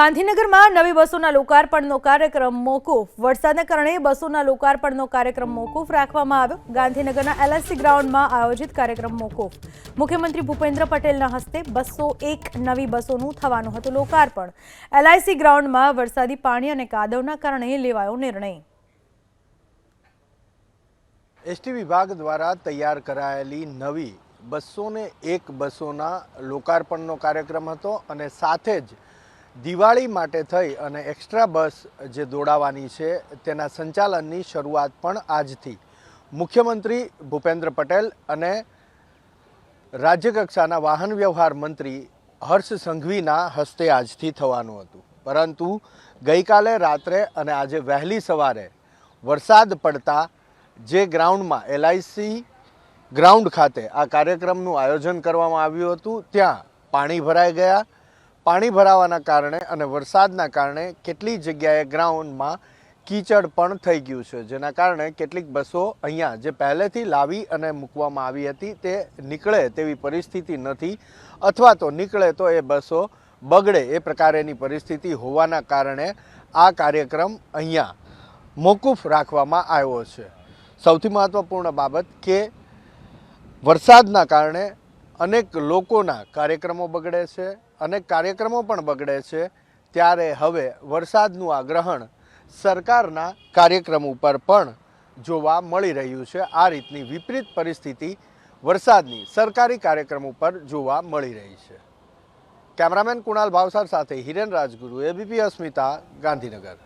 ગાંધીનગરમાં નવી બસોના લોકાર્પણનો કાર્યક્રમ મોકૂફ. વરસાદને કારણે બસોના લોકાર્પણનો કાર્યક્રમ મોકૂફ રાખવામાં આવ્યો. ગાંધીનગરના એલએસસી ગ્રાઉન્ડમાં આયોજિત કાર્યક્રમ મોકૂફ. મુખ્યમંત્રી ભૂપેન્દ્ર પટેલના હસ્તે બસો એક નવી બસોનું થવાનું હતું લોકાર્પણ. એલઆઈસી ગ્રાઉન્ડમાં વરસાદી પાણી અને કાદવના કારણે લેવાયો નિર્ણય. એસટી વિભાગ દ્વારા તૈયાર કરાયેલી નવી બસો એક બસોના લોકાર્પણનો કાર્યક્રમ હતો અને સાથે જ દિવાળી માટે થઈ અને એક્સ્ટ્રા બસ જે દોડાવવાની છે, તેના સંચાલનની શરૂઆત પણ આજથી. મુખ્યમંત્રી ભૂપેન્દ્ર પટેલ અને રાજ્યકક્ષાના વાહન વ્યવહાર મંત્રી હર્ષ સંઘવીના હસ્તે આજથી થવાનું હતું. પરંતુ ગઈકાલે રાત્રે અને આજે વહેલી સવારે વરસાદ પડતા જે ગ્રાઉન્ડમાં એલઆઈસી ગ્રાઉન્ડ ખાતે આ કાર્યક્રમનું આયોજન કરવામાં આવ્યું હતું, ત્યાં પાણી ભરાઈ ગયા પાણી ભરાવાના કારણે અને વરસાદના કારણે કેટલી જગ્યાએ ગ્રાઉન્ડમાં કીચડ પણ થઈ ગયું છે, જેના કારણે કેટલીક બસો અહીંયા જે પહેલેથી લાવી અને મૂકવામાં આવી હતી તે નીકળે તેવી પરિસ્થિતિ નથી અથવા તો નીકળે તો એ બસો બગડે એ પ્રકારેની પરિસ્થિતિ હોવાના કારણે આ કાર્યક્રમ અહીંયા મોકૂફ રાખવામાં આવ્યો છે. સૌથી મહત્ત્વપૂર્ણ બાબત કે વરસાદના કારણે અનેક લોકોના કાર્યક્રમો બગડે છે, અનેક કાર્યક્રમો પણ બગડે છે. ત્યારે હવે વરસાદનું આ ગ્રહણ સરકારના કાર્યક્રમ ઉપર પણ જોવા મળી રહ્યું છે. આ રીતની વિપરીત પરિસ્થિતિ વરસાદની સરકારી કાર્યક્રમ ઉપર જોવા મળી રહી છે. કેમેરામેન કુણાલ ભાવસાર સાથે હિરેન રાજગુરુ, એબીપી અસ્મિતા, ગાંધીનગર.